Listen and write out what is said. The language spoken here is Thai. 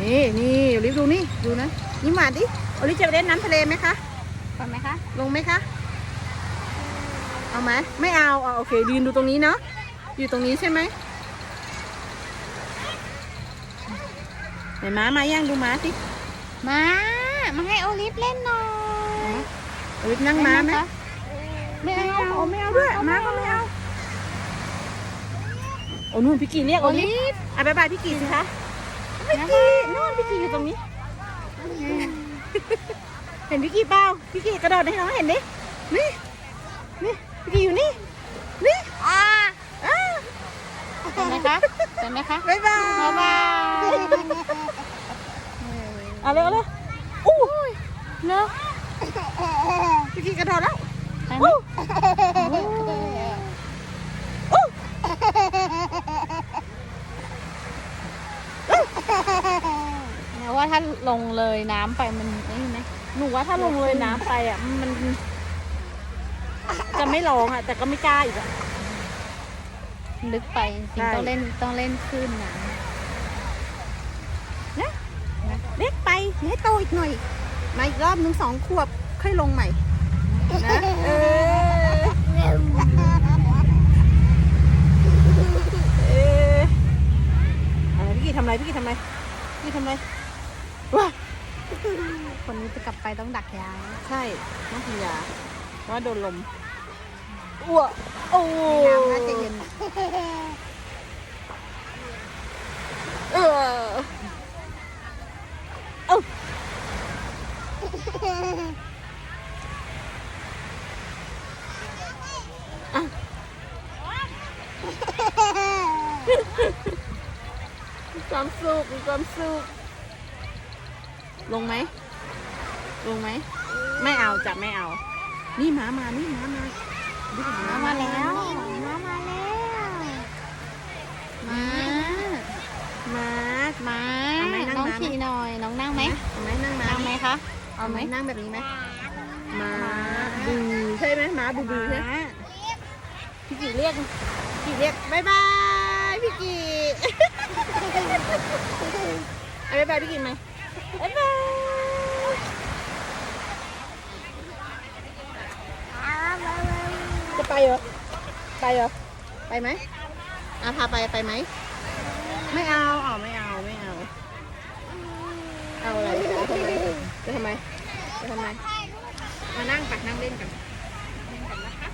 นี่นี่โอลิฟดูนี่ดูนะยิ้มหวานดิโอลิฟจะไปเล่นน้ำทะเลไหมคะก่อนไหมคะลงไหมคะเอาไหมไม่เอาเอาโอเคยืนดูตรงนี้เนาะอยู่ตรงนี้ใช่ไหมไหนม้ามาย่างดูม้าสิมามาให้โอลิฟเล่นหน่อยโอลิฟนั่งม้าไหมคะไม่เอาโอ้ไม่เอาด้วยม้าก็ไม่เอาโอ้นู่นพี่กีเรียกโอโอลิลิฟฟอะบายบายพี่กีสิคะ พี่นะกีนู่นพี่กีอยู่ตรงนี้ เห็นพี่กีเปล่าพี่กีกระโดดให้น้องเห็นดิ นี่ นี่พี่กีอยู่นี่ นี่อ่าอ้าเห็นไหมคะเห็นไหมคะบายบายบ๊ายบายเอาเร็วเอาเร็วอู้เนาะพี่กีกระโดดแล้วเห็นไหมอู้อู้ เนี่ยว่า ถ้าลงเลยน้ำไปมันนี่ไหมหนูว่าถ้าลงเลยน้ำไปอะมันจะไม่ร้องอะ แต่ก็ไม่กล้าอีกอะลึกไปจริงใช่ต้องเล่นต้องเล่นคลื่นน้เล็กไปให้โตอีกหน่อยมาอีกรอบหนึงสองขวบค่อยลงใหม่นะเออเอออะไรพี่กีทำอะไรพี่กีทำอะไรพี่กีทำอะไรว้าำ คนนี้จะกลับไปต้องดักยาใช่น้องพิยาเพราะว่าโดนลมอ้วโอ้น้ำน่าจะเย็นเออเอ้าอะมีความสุขมีความสุข ลงไหม ลงไหม ไม่เอาจะไม่เอา นี่หมามา นี่หมามาดูหมามาแล้วมามาแล้วมาหมามาเอาไหมนั่งน้องมาไหมขี่หน่อย น้องนั่งไหมเอาไหมนั่งมานั่งไหมคะ เอาไหมนั่งแบบนี้ไหมหมาบูใช่ไหมหมาบูบูใช่ไหมพี่กีเรียกพี่กีเรียกบายบายพี่กีเอาบายบายพี่กีไหม จะไปเหรอ ไปเหรอ ไปไหมอาพาไปไปไหม ไม่เอาอ๋อไม่เอา ไม่เอา เอาอะไรจะทำไมจะทำไมจะทำไม มานั่งปักนั่งเล่นกันเล่นกันนะคะ